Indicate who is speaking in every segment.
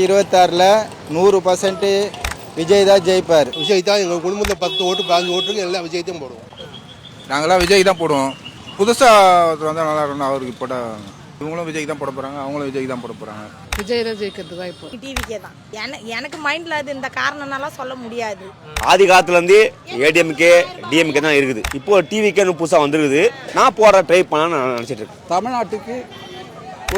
Speaker 1: இருபத்தாறில் நூறு பர்சன்ட் விஜய் தான் ஜெயிப்பார்.
Speaker 2: விஜய் தான் எங்கள் குடும்பத்தில் பத்து ஓட்டு பதினஞ்சு ஓட்டுக்கு எல்லாம் விஜய் தான் போடுவோம்.
Speaker 3: நாங்களாம் விஜய் தான் போடுவோம். புதுசாக வந்தால் நல்லா இருக்கணும் அவருக்கு போட இவங்களும் விஜய் தான் போட போகிறாங்க அவங்களும் விஜய் தான் போட போகிறாங்க
Speaker 4: விஜய் தான் ஜெயிக்கிறது வாய்ப்பு.
Speaker 5: டிவிக்கே தான். என எனக்கு மைண்டில் அது இந்த காரணம்னாலாம் சொல்ல முடியாது.
Speaker 6: ஆதி காலத்துலேருந்து ஏடிஎம்கே டிஎம்கே தான் இருக்குது. இப்போ டிவிக்கேன்னு புதுசாக வந்துருக்குது. நான் போட ட்ரை பண்ணலாம்னு நான் நினச்சிட்டு இருக்கேன்.
Speaker 7: தமிழ்நாட்டுக்கு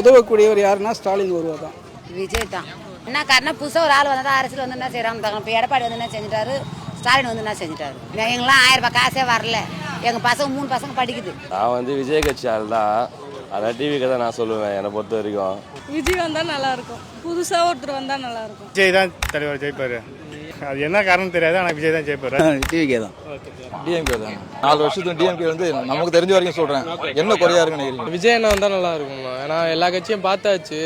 Speaker 7: உதவக்கூடியவர் யாருன்னா ஸ்டாலின் ஒருவர் தான்.
Speaker 8: விஜய் தான். என்ன காரணம் புதுசாக ஒரு ஆள் வந்தால் அரசியல் வந்து என்ன செய்கிறாங்க இப்போ எடப்பாடி வந்து என்ன செஞ்சிட்டாரு? ஸ்டாலின் வந்து என்ன செஞ்சிட்டாரு? எங்கெல்லாம் ஆயிரம் ரூபாய் காசே வரல. எங்கள் பசங்க மூணு பசங்க படிக்குது.
Speaker 9: நான் வந்து விஜய் கட்சி ஆள் தான். அதான் டிவிக்கு தான் நான் சொல்லுவேன். என்னை பொறுத்த வரைக்கும்.
Speaker 4: விஜய் வந்தால் நல்லா இருக்கும். புதுசாக ஒருத்தர் வந்தால் நல்லா இருக்கும்.
Speaker 10: விஜய் தான் தலைவர் ஜெயிப்பாரு. அது என்ன காரணம் தெரியாது ஆனால் விஜய் தான் ஜெயிப்பாரு.
Speaker 7: டிவிக்கே தான்.
Speaker 3: டிஎம்கே தான். நாலு வருஷத்துக்கு டிஎம்கே வந்து நமக்கு தெரிஞ்ச வரைக்கும் சொல்கிறேன் என்ன குறையா இருக்குன்னு
Speaker 11: விஜய் அண்ணா வந்தால் நல்லா இருக்கும் ஏன்னா எல்லா கட்சியும் பார்த்தாச்சு.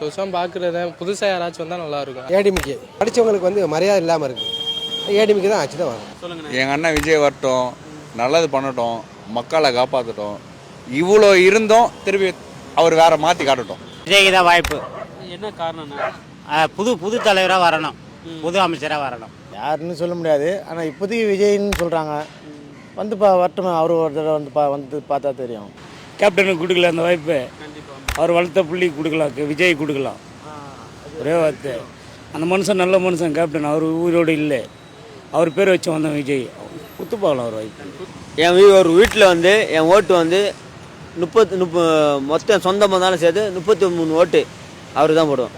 Speaker 11: சொசம் பார்க்குறத புதுசாக யாராச்சும் வந்தால் நல்லா இருக்கும்.
Speaker 1: ஏடிமிக்கு படித்தவங்களுக்கு வந்து மரியாதை இல்லாமல் இருக்கு. ஏடிமிக்கு தான் ஆச்சு தான் வரும்.
Speaker 3: எங்கள் அண்ணன் விஜய் வரட்டும் நல்லது பண்ணட்டும் மக்களை காப்பாற்றட்டும் இவ்வளோ இருந்தும் திருப்பி அவர் வேற மாற்றி காட்டட்டும்.
Speaker 7: விஜய்க்கு தான் வாய்ப்பு.
Speaker 10: என்ன காரணம்னா
Speaker 7: புது புது தலைவராக வரணும். புது அமைச்சராக வரணும். யாருன்னு சொல்ல முடியாது. ஆனால் இப்போதைக்கு விஜய்ன்னு சொல்கிறாங்க வந்து பா வரட்டும். அவர் ஒரு தடவை வந்து பா வந்து பார்த்தா தெரியும். கேப்டனுக்கு கொடுக்கல அந்த வாய்ப்பு. அவர் வளர்த்த புள்ளி கொடுக்கலாம். விஜய் கொடுக்கலாம். ஒரே வார்த்தை. அந்த மனுஷன் நல்ல மனுஷன் கேப்டன். அவர் உயிரோடு இல்லை. அவர் பேர் வச்சு வந்தோம் விஜய். குத்து பார்க்கலாம் அவர் வாய்ப்பு.
Speaker 6: என் வீ ஒரு வீட்டில் வந்து என் ஓட்டு வந்து முப்பத்து முப்ப மொத்தம் சொந்தமாக இருந்தாலும் சேர்த்து முப்பத்தி மூணு ஓட்டு. அவர் தான் போடுவோம்